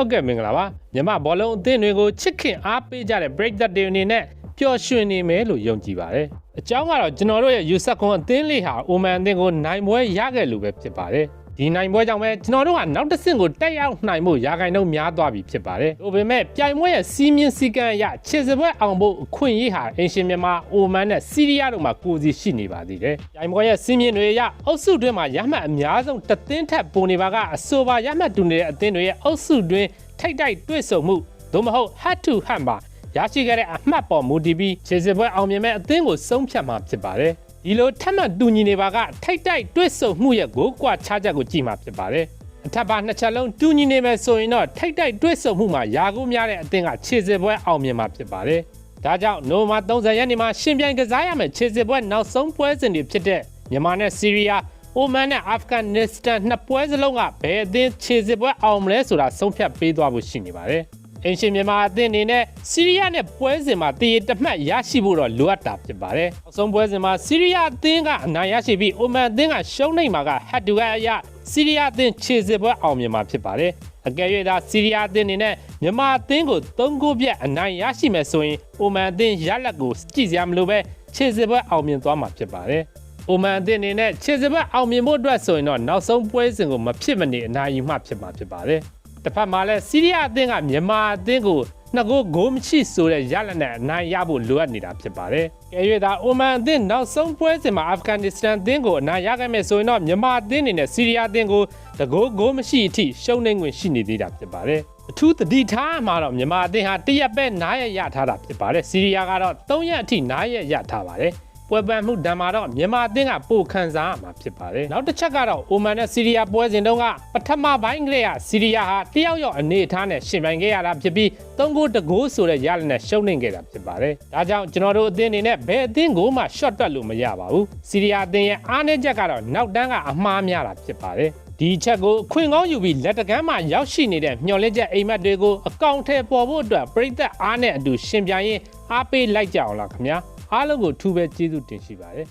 ဟုတ်ကဲ့မင်္ဂလာပါမြန်မာဘောလုံးအသင်းတွေကိုချစ်ခင်အားပေးကြတဲ့ break that day အနေနဲ့ပျော်ရွှင်နေမယ်လို့ယုံကြည်ပါတယ်အကြောင်းကတော့ကျွန်တော်တို့ရဲ့ယူဆက်ခွန်အသင်းလေးဟာအိုမန်အသင်းကိုနိုင်ပွဲရခဲ့လို့ပဲဖြစ်ပါတယ် ဒီနိုင်ပွဲကြောင့်ပဲကျွန်တော်တို့ကနောက်တစ်ဆင့်ကိုတက်ရောက်နိုင်မှုရာဂိုင်နှုန်းများသွားပြီဖြစ်ပါတယ်။ဒါပေမဲ့ပြိုင်ပွဲရဲ့စီးမြင့်စည်းကမ်းအရခြေစပွဲအောင်ဖို့အခွင့်အရေးဟာအင်ရှင်မြန်မာအိုမန်နဲ့စီးရီးယားတို့မှာကိုယ်စီရှိနေပါသေးတယ်။ပြိုင်ပွဲရဲ့စီးမြင့်တွေအရအုပ်စုတွင်းမှာရမှတ်အများဆုံးတသင်းထက်ပိုနေပါကအဆိုပါရမှတ်တူနေတဲ့အသင်းတွေရဲ့အုပ်စုတွင်းထိတ်တိုက်တွေ့ဆုံမှုသို့မဟုတ် head to head မှာရရှိခဲ့တဲ့အမှတ်ပေါ်မူတည်ပြီးခြေစပွဲအောင်မြင်မဲ့အသင်းကိုဆုံးဖြတ်မှာဖြစ်ပါတယ်။ ဒီလိုထပ်မံတူညီနေပါကထိတ်တိုက်တွေ့ဆုံမှုရဲ့ကိုကွာခြားချက်ကိုကြည့်မှာဖြစ်ပါတယ်။အထက်ပါနှစ်ချက်လုံးတူညီနေမယ်ဆိုရင်တော့ထိတ်တိုက်တွေ့ဆုံမှုမှာယာကုများတဲ့အသင်းကခြေစစ်ပွဲအောင်မြင်မှာဖြစ်ပါတယ်။ဒါကြောင့်နိုမာ30ရက်နေ့မှာရှင်ပြိုင်ကစားရမယ့်ခြေစစ်ပွဲနောက်ဆုံးပွဲစဉ်တွေဖြစ်တဲ့မြန်မာနဲ့ဆီးရီးယားအိုမန်နဲ့အာဖဂန်နစ္စတန်နှစ်ပွဲစလုံးကဘယ်အသင်းခြေစစ်ပွဲအောင်မလဲဆိုတာဆုံးဖြတ်ပေးသွားဖို့ရှိနေပါတယ်။ အင်ရှင်မြန်မာအသင်းအနေနဲ့ဆီးရီးယားနဲ့ပွဲစဉ်မှာတည်ရတမှတ်ရရှိဖို့တော့လိုအပ်တာဖြစ်ပါတယ်။အဆုံးပွဲစဉ်မှာဆီးရီးယားအသင်းကအနိုင်ရရှိပြီးအိုမန်အသင်းကရှုံးနေမှာကဟတ်တူကအရဆီးရီးယားအသင်းခြေစစ်ပွဲအောင်မြင်မှာဖြစ်ပါတယ်။အကယ်၍သာဆီးရီးယားအသင်းအနေနဲ့မြန်မာအသင်းကို၃ဂိုးပြတ်အနိုင်ရရှိမယ်ဆိုရင်အိုမန်အသင်းရလက်ကိုကြည့်စရာမလိုပဲခြေစစ်ပွဲအောင်မြင်သွားမှာဖြစ်ပါတယ်။အိုမန်အသင်းအနေနဲ့ခြေစပတ်အောင်မြင်ဖို့အတွက်ဆိုရင်တော့နောက်ဆုံးပွဲစဉ်ကိုမဖြစ်မနေအနိုင်ယူမှဖြစ်မှာဖြစ်ပါတယ်။ တစ်ဖက်မှာလည်းစီးရီးယားအသင်းကမြန်မာအသင်းကိုနှစ်ဂိုးဂိုးမရှိဆိုတဲ့ရလဒ်နဲ့အနိုင်ရဖို့လိုအပ်နေတာဖြစ်ပါတယ်။ကဲ၍သာအိုမန်အသင်းနောက်ဆုံးပွဲစဉ်မှာအာဖဂန်နစ္စတန်အသင်းကိုအနိုင်ရခဲ့မယ်ဆိုရင်တော့မြန်မာအသင်းအနေနဲ့စီးရီးယားအသင်းကိုတဂိုးဂိုးမရှိအထိရှုံးနေခွင့်ရှိနေသေးတာဖြစ်ပါတယ်။အထူးသတိထားမှာတော့မြန်မာအသင်းဟာတရက်ပဲနားရရထားတာဖြစ်ပါတယ်။စီးရီးယားကတော့3ရက်အထိနားရရထားပါတယ်။ ပွဲပန်းမှုဒဏ်မှာတော့မြန်မာအသင်းကပိုခံစားရမှာဖြစ်ပါတယ်။နောက်တစ်ချက်ကတော့အိုမန်နဲ့ဆီးရီးယားပွဲစဉ်တုန်းကပထမပိုင်းကလေးကဆီးရီးယားဟာတယောက်ယောက်အနေအထားနဲ့ရှင်ပြိုင်ခဲ့ရတာဖြစ်ပြီး၃ဂိုးတဂိုးဆိုတဲ့ရလဒ်နဲ့ရှုံးနိမ့်ခဲ့တာဖြစ်ပါတယ်။ဒါကြောင့်ကျွန်တော်တို့အသင်းအနေနဲ့ဘယ်အသင်းကိုမှ short တက်လို့မရပါဘူး။ဆီးရီးယားအသင်းရဲ့အားနည်းချက်ကတော့နောက်တန်းကအမှားများတာဖြစ်ပါတယ်။ဒီချက်ကိုအခွင့်ကောင်းယူပြီးလက်တကမ်းမှာရောက်ရှိနေတဲ့မျော်လင့်ချက်အိမ်မက်တွေကိုအကောင့်ထဲပေါ်ဖို့အတွက်ပြည်သက်အားနဲ့အတူရှင်ပြိုင်ရင်အားပေးလိုက်ကြအောင်လားခင်ဗျာ အားလုံးကိုထူးပဲကျေးဇူးတင်ရှိပါတယ်